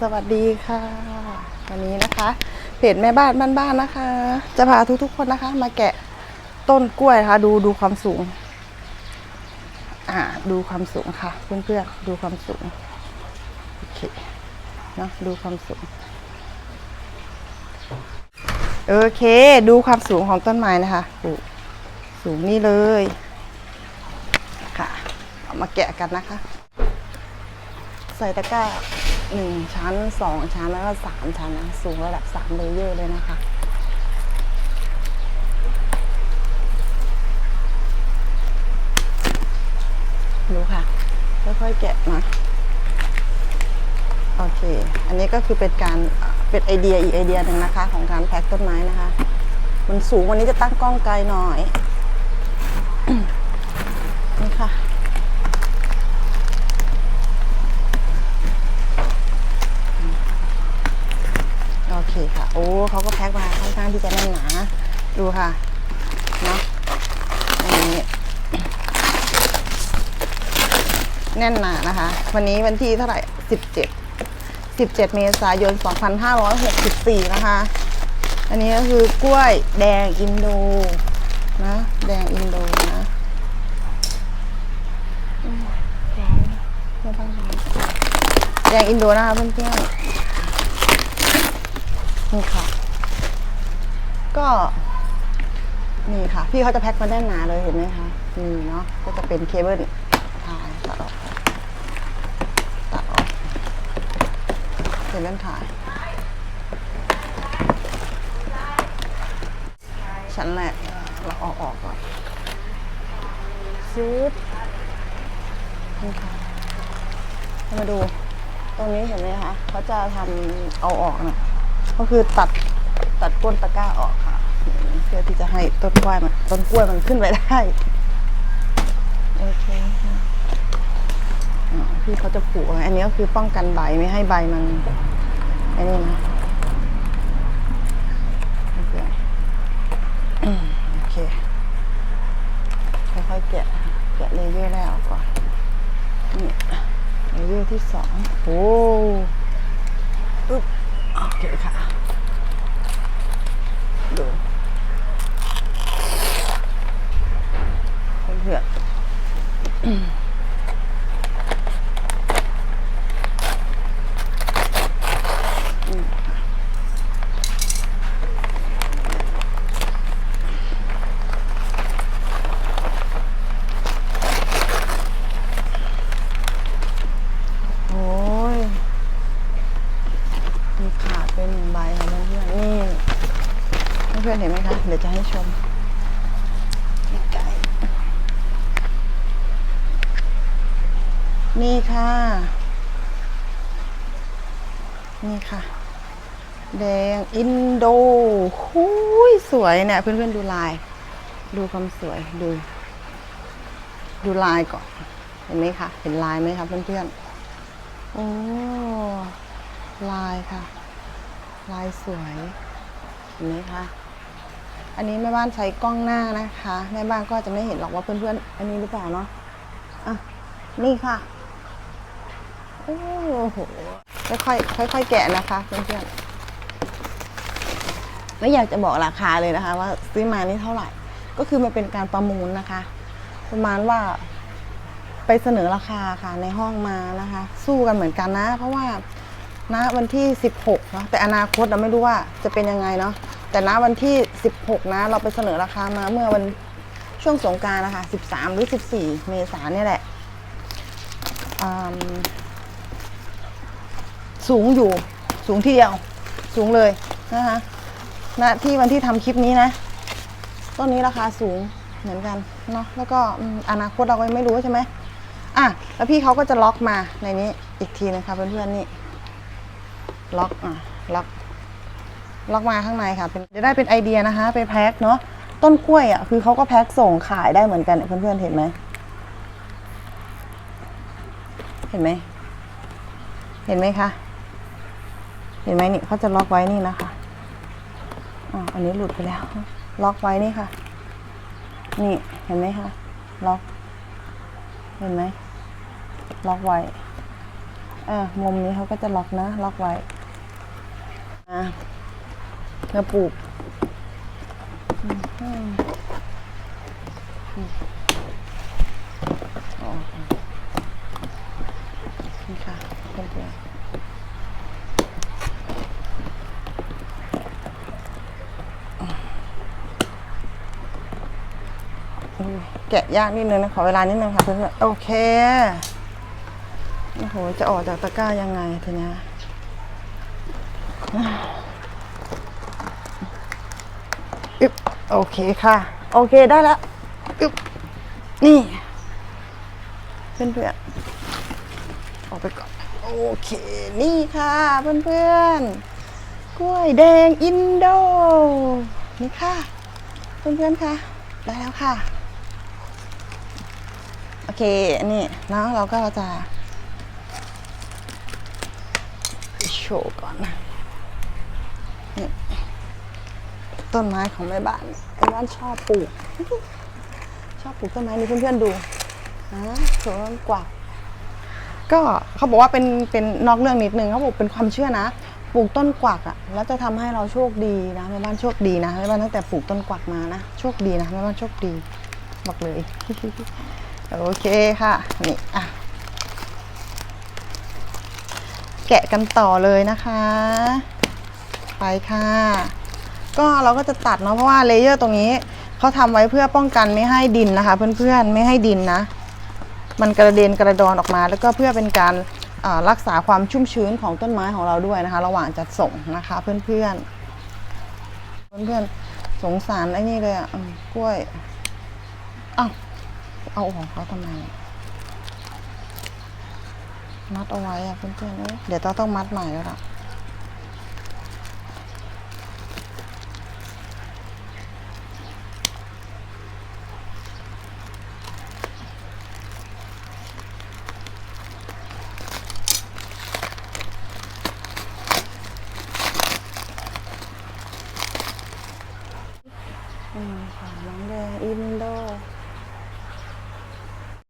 สวัสดีค่ะ วันนี้นะคะเพจแม่บ้านบ้านๆนะคะ จะพาทุกๆคนนะคะ มาแกะต้นกล้วยนะคะดูดูความสูง อ่าดูความสูงค่ะ เพื่อนๆดูความสูงโอเคเนาะดูความสูงโอเค ดูความสูงของต้นไม้นะคะโอ้สูงนี่เลยค่ะเอามาแกะกันนะคะ ใส่ตะกร้า หนึ่งชั้นสองชั้นแล้วก็สามชั้นนะสูงระดับสามเลเยอร์เลยนะคะดูค่ะ ค่อยๆแกะมาโอเค อันนี้ก็คือเป็นการเป็นไอเดียอีกไอเดียหนึ่งนะคะ ของการแพ็คต้นไม้นะคะ มันสูงวันนี้จะตั้งกล้องไกลหน่อยนี่ค่ะ โอเคค่ะ โอ้เขา ก็แพ็คมาค่อนข้างที่จะแน่นหนา ดูค่ะเนาะอย่างนี้แน่นหนานะคะ วันนี้วันที่เท่าไหร่ 17 17 เมษายน 2564 นะคะ อันนี้ก็คือกล้วยแดงอินโดนะแดงอินโดนะอืมร้อนไม่ต้งร้อนแดงอินโดนะคะเพื่อนๆนี่ค่ะ ก็นี่ค่ะ พี่เขาจะแพ็คมาแน่นหนาเลยเห็นไหมคะนี่เนาะก็จะเป็นเคเบิลถ่ายตัดออกตัดออกเคเบิลถ่ายชั้นแรกเราออกออกก่อนซึบนี่ค่ะมาดูตรงนี้เห็นไหมคะเขาจะทำเอาออกนะก็คือตัดตัดก้นตะกร้าออกค่ะ ให้ต้นกล้วยมันต้นกล้วยมันขึ้นไปได้ โอเคค่ะอ่าพี่เขาจะผูกไว้อันนี้ก็คือป้องกันใบไม่ให้ใบมันไอ้นี่นะโอเคอืมโอเคค่อยๆแกะนะคะแกะเลเยอร์แรกออกก่อนนี่เลเยอร์ที่สองโอ้อึ๊บโอเคค่ะ ดูเพื่อนๆอืมโอ้ย มีขาดไปหนึ่งใบค่ะเพื่อนๆนี่ เพื่อนๆเห็นไหมคะ เดี๋ยวจะให้ชมใกล้ๆนี่ค่ะ นี่ค่ะ แดงอินโดหุยสวยเนี่ยเพื่อนๆดูลาย ดูความสวยดู ดูลายก่อน เห็นไหมคะ เห็นลายไหมคะเพื่อนๆ โอ้ ลายค่ะ ลายสวย เห็นไหมคะ อันนี้แม่บ้านใช้กล้องหน้านะคะ แม่บ้านก็จะไม่เห็นหรอกว่าเพื่อนๆ อันนี้หรือเปล่าเนาะอะนี่ค่ะโอ้โหค่อยๆค่อยๆแกะนะคะเพื่อนๆไม่อยากจะบอกราคาเลยนะคะ ว่าซื้อมานี่เท่าไหร่ ก็คือมันเป็นการประมูลนะคะ ประมาณว่าไปเสนอราคาค่ะในห้องมานะคะ สู้กันเหมือนกันนะ เพราะว่าณวันที่ 16เนาะแต่อนาคตเราไม่รู้ว่าจะเป็นยังไงเนาะ แต่ณวันที่ 16 นะ เราไปเสนอราคามาเมื่อวันช่วงสงการนะคะ 13 หรือ 14 เมษายนนี่แหละสูงอยู่สูงทีเดียว สูงเลยนะคะณที่วันที่ทำคลิปนี้นะต้นนี้ราคาสูงเหมือนกันเนาะแล้วก็อืมอนาคตเราก็ไม่รู้ใช่ไหมอะแล้วพี่เขาก็จะล็อกมาในนี้อีกทีนะคะเพื่อนๆนี่ล็อกอะล็อก ล็อกมาข้างในค่ะเป็นจะได้เป็นไอเดียนะคะ ไปแพ็คเนาะต้นกล้วยอะคือเขาก็แพ็คส่งขายได้เหมือนกันเนี่ยเพื่อนๆเห็นไหมเห็นไหมเห็นไหมคะเห็นไหมนี่เขาจะล็อกไว้นี่นะคะอ่าอันนี้หลุดไปแล้ว ล็อกไว้นี่ค่ะ นี่เห็นไหมคะล็อกเห็นไหมล็อกไว้อ่ามุมนี้เขาก็จะล็อกนะ ล็อกไว้อะ เพื่อปลูกอ๋อนี่ค่ะเพื่อนแกะยากนิดนึงนะ ขอเวลานิดนึงค่ะเพื่อนๆโอเค โอ้โห จะออกจากตะกร้ายังไงทีเนี้ย อึบโอเคค่ะ โอเคได้แล้วอึบนี่เพื่อนๆออกไปก่อนโอเคนี่ค่ะเพื่อนๆกล้วยแดงอินโดนี่ค่ะ เพื่อนๆค่ะ ได้แล้วค่ะ โอเคอันนี้แล้วเราก็จะโชว์ก่อนนะนี่ ต้นไม้ของแม่บ้านแม่บ้านชอบปลูก ชอบปลูกต้นไม้นี่เพื่อนๆดูนะสวนต้นกวักก็เขาบอกว่าเป็นเป็นนอกเรื่องนิดนึงเขาบอกเป็นความเชื่อนะปลูกต้นกวักอะแล้วจะทำให้เราโชคดีนะแม่บ้านโชคดีนะแม่บ้านตั้งแต่ปลูกต้นกวักมานะโชคดีนะแม่บ้านโชคดีบอกเลยโอเคค่ะนี่อะแกะกันต่อเลยนะคะ ไปค่ะ ก็เราก็จะตัดเนาะเพราะว่าเลเยอร์ตรงนี้เขาทำไว้เพื่อป้องกันไม่ให้ดินนะคะ เพื่อนๆไม่ให้ดินนะ มันกระเด็นกระดอนออกมา แล้วก็เพื่อเป็นการรักษาความชุ่มชื้นของต้นไม้ของเราด้วยนะคะ ระหว่างจัดส่งนะคะ เพื่อนๆเพื่อนๆสงสารไอ้นี่เลยอะกล้วยเอ้าเอาของเขาทำไมมัดเอาไว้อะเพื่อนๆเอ้ยเดี๋ยวต้องต้องมัดใหม่แล้วล่ะ